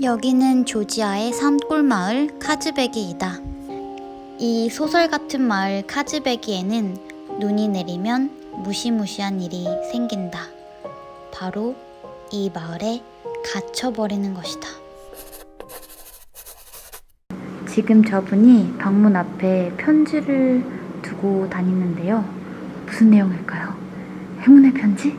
여기는 조지아의 산골 마을 카즈베기이다. 이 소설 같은 마을 카즈베기에는 눈이 내리면 무시무시한 일이 생긴다. 바로 이 마을에 갇혀버리는 것이다. 지금 저분이 방문 앞에 편지를 두고 다니는데요. 무슨 내용일까요? 행운의 편지?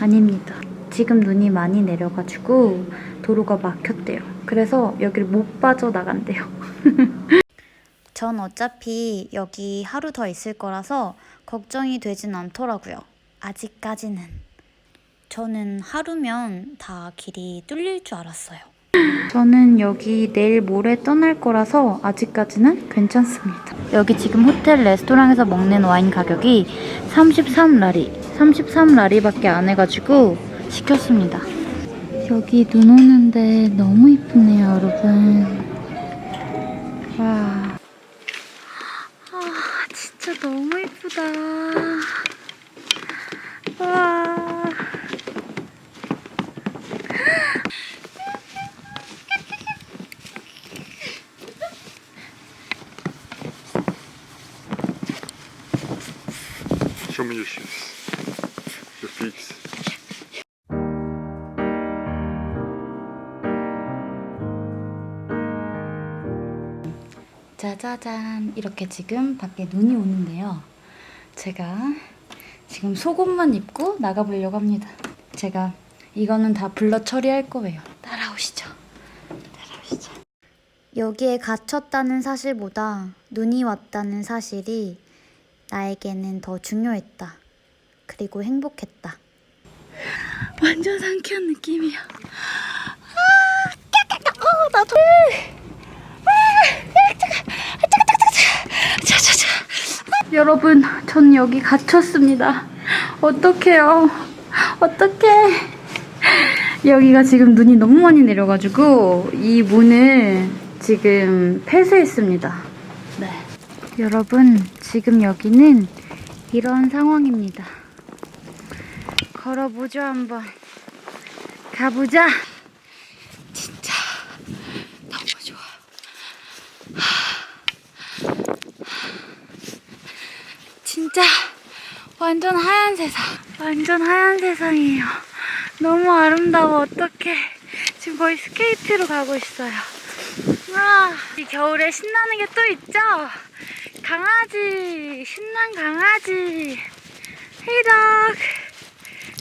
아닙니다. 지금 눈이 많이 내려가지고 도로가 막혔대요. 그래서 여기를 못 빠져나간대요. 전 어차피 여기 하루 더 있을 거라서 걱정이 되진 않더라고요. 아직까지는. 저는 하루면 다 길이 뚫릴 줄 알았어요. 저는 여기 내일 모레 떠날 거라서 아직까지는 괜찮습니다. 여기 지금 호텔 레스토랑에서 먹는 와인 가격이 33라리, 33라리밖에 안 해가지고 시켰습니다. 여기 눈 오는데 너무 이쁘네요, 여러분. 와. 아, 진짜 너무 이쁘다. 와. Shoes. 짜자잔 이렇게 지금 밖에 눈이 오는데요. 제가 지금 속옷만 입고 나가보려고 합니다. 제가 이거는 다 블러 처리할 거예요. 따라오시죠. 따라오시죠. 여기에 갇혔다는 사실보다 눈이 왔다는 사실이 나에게는 더 중요했다. 그리고 행복했다. 완전 상쾌한 느낌이야. 아, 깨끗, 어, 나도. 자자자. 여러분, 전 여기 갇혔습니다. 어떡해요? 어떡해? 여기가 지금 눈이 너무 많이 내려가지고 이 문을 지금 폐쇄했습니다. 네. 여러분, 지금 여기는 이런 상황입니다. 걸어보죠, 한번. 가보자. 진짜 너무 좋아. 진짜 완전 하얀 세상. 완전 하얀 세상이에요. 너무 아름다워. 어떡해. 지금 거의 스케이트로 가고 있어요. 아, 이 겨울에 신나는 게 또 있죠? 강아지. 신난 강아지. 헤이덕.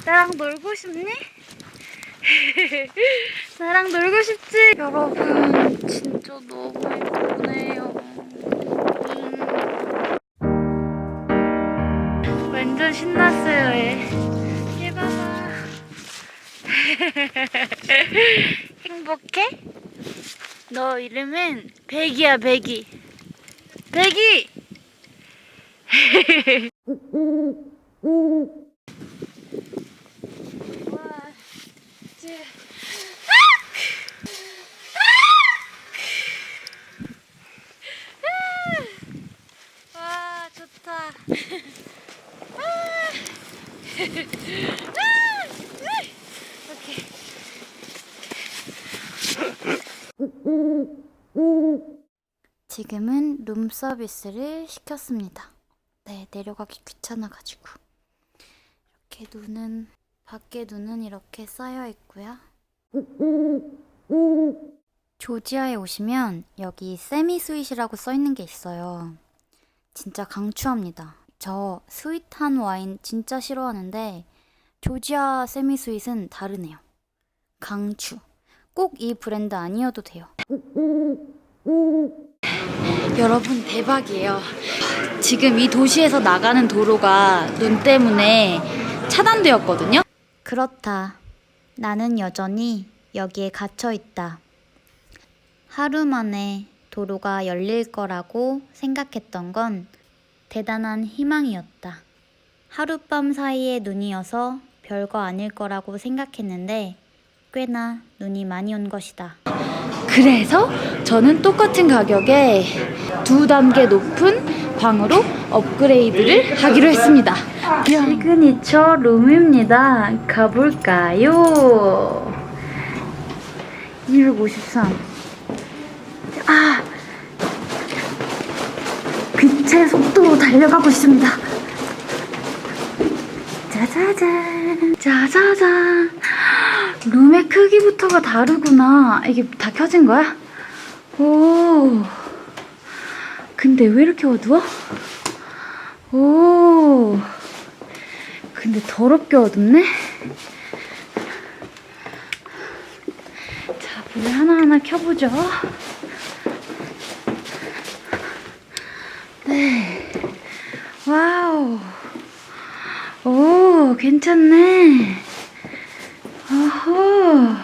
나랑 놀고 싶니? 나랑 놀고 싶지? 여러분, 행복해? 너 이름은 백이야, 백이. 백이! 와, 이제. 와, 좋다. 오케이. 지금은 룸 서비스를 시켰습니다. 네, 내려가기 귀찮아가지고. 이렇게 눈은, 밖에 눈은 이렇게 쌓여 있고요. 조지아에 오시면 여기 세미 스윗이라고 써 있는 게 있어요. 진짜 강추합니다. 저 스윗한 와인 진짜 싫어하는데 조지아 세미 스윗은 다르네요. 강추. 꼭 이 브랜드 아니어도 돼요. 여러분 대박이에요. 지금 이 도시에서 나가는 도로가 눈 때문에 차단되었거든요. 그렇다. 나는 여전히 여기에 갇혀 있다. 하루 만에 도로가 열릴 거라고 생각했던 건 대단한 희망이었다. 하룻밤 사이에 눈이어서 별거 아닐 거라고 생각했는데 꽤나 눈이 많이 온 것이다. 그래서 저는 똑같은 가격에 두 단계 높은 방으로 업그레이드를 하기로 했습니다. 시그니처 룸입니다. 가볼까요? 253. 아! 빛의 속도로 달려가고 있습니다. 짜자잔. 짜자잔. 룸의 크기부터가 다르구나. 이게 다 켜진 거야? 오. 근데 왜 이렇게 어두워? 오. 근데 더럽게 어둡네? 자, 불을 하나하나 켜보죠. 네. 와우. 오, 괜찮네. 어허.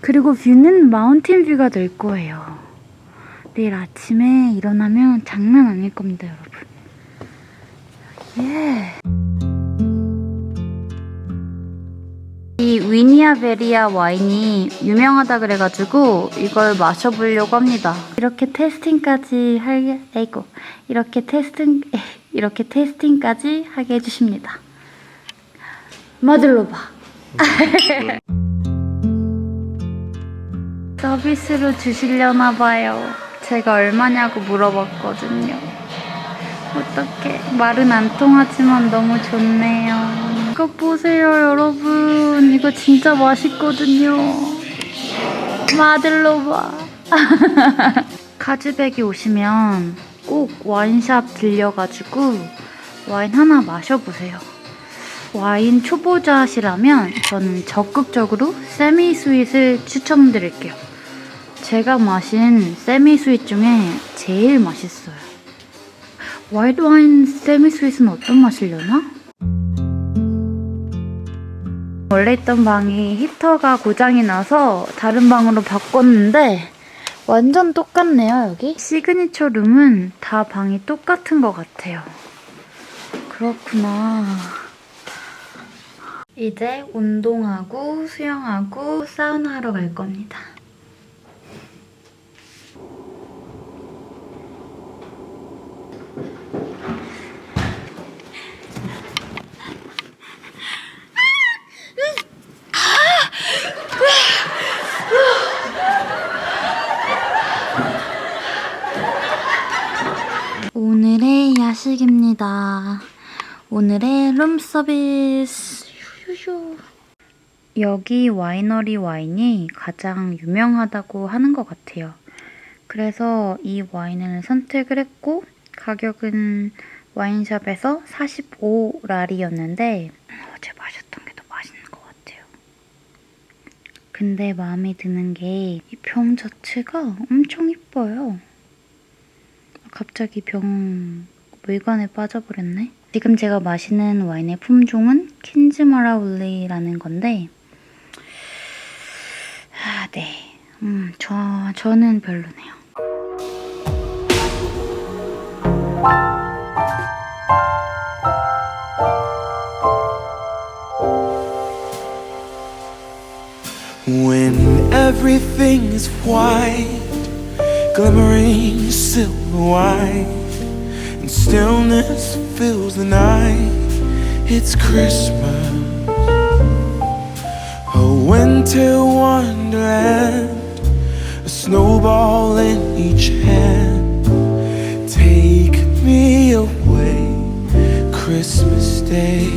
그리고 뷰는 마운틴 뷰가 될 거예요. 내일 아침에 일어나면 장난 아닐 겁니다, 여러분. 예. 이 위니아 베리아 와인이 유명하다 그래가지고 이걸 마셔보려고 합니다. 이렇게 테스팅까지 하게, 아이고, 이렇게 테스팅, 이렇게 테스팅까지 하게 해주십니다. 마들로바. 서비스로 주시려나 봐요. 제가 얼마냐고 물어봤거든요. 어떡해. 말은 안 통하지만 너무 좋네요. 이거 보세요, 여러분. 이거 진짜 맛있거든요. 마들로바. 카즈백이 오시면 꼭 와인샵 들려가지고 와인 하나 마셔보세요. 와인 초보자시라면 저는 적극적으로 세미 스윗을 추천드릴게요. 제가 마신 세미 스윗 중에 제일 맛있어요. 와이드 와인 세미 스윗은 어떤 맛이려나? 원래 있던 방이 히터가 고장이 나서 다른 방으로 바꿨는데 완전 똑같네요, 여기. 시그니처 룸은 다 방이 똑같은 것 같아요. 그렇구나. 이제 운동하고 수영하고 사우나 하러 갈 겁니다. 오늘의 야식입니다. 오늘의 룸 서비스. 휴휴휴. 여기 와이너리 와인이 가장 유명하다고 하는 것 같아요. 그래서 이 와인을 선택을 했고 가격은 와인샵에서 45라리였는데 어제 마셨던 게 더 맛있는 것 같아요. 근데 마음에 드는 게 이 병 자체가 엄청 이뻐요. 갑자기 병 물건에 빠져버렸네. 지금 제가 마시는 와인의 품종은 킨즈마라울리라는 건데, 아, 네. 음, 저, 저는 별로네요. Fills the night, it's Christmas. A winter wonderland, a snowball in each hand. Take me away, Christmas Day.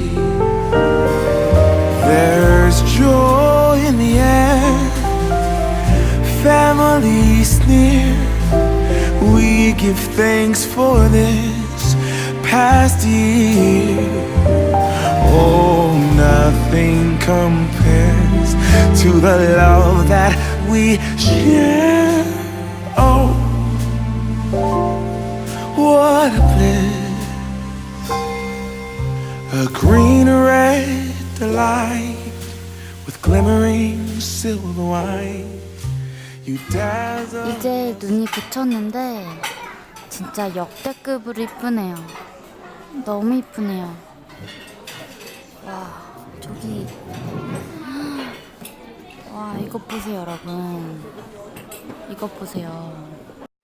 There's joy in the air, families near. We give thanks for this past year. Oh, nothing compares to the love that we share. Oh, what a bliss! A green red delight with glimmering silver wine. You dazzle. 이제 눈이 그쳤는데, 진짜 역대급으로 이쁘네요. 너무 이쁘네요. 와, 저기. 와, 이것 보세요, 여러분. 이것 보세요.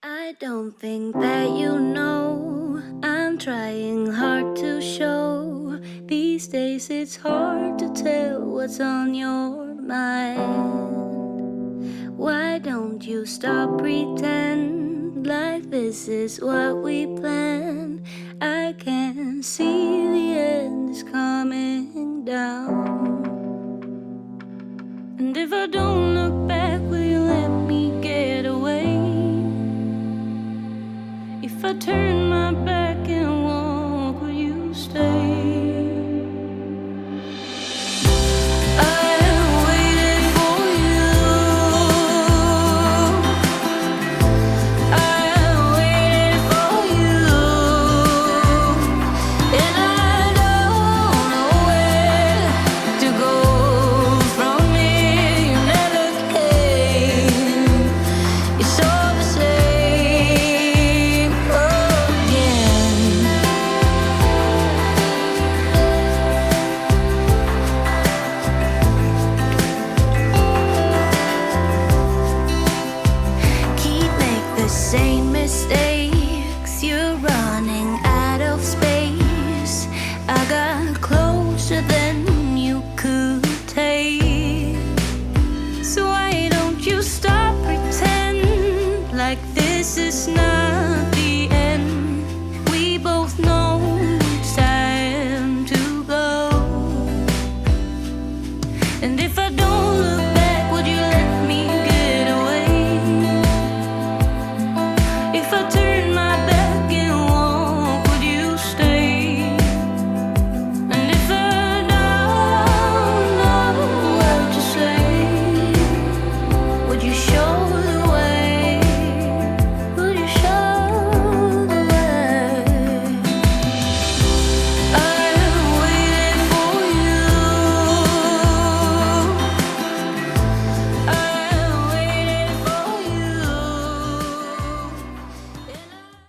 I don't think that you know. I'm trying hard to show. These days it's hard to tell what's on your mind. Why don't you stop pretend? Like this is what we planned. I can see the end is coming down. And if I don't look back, will you let me get away? If I turn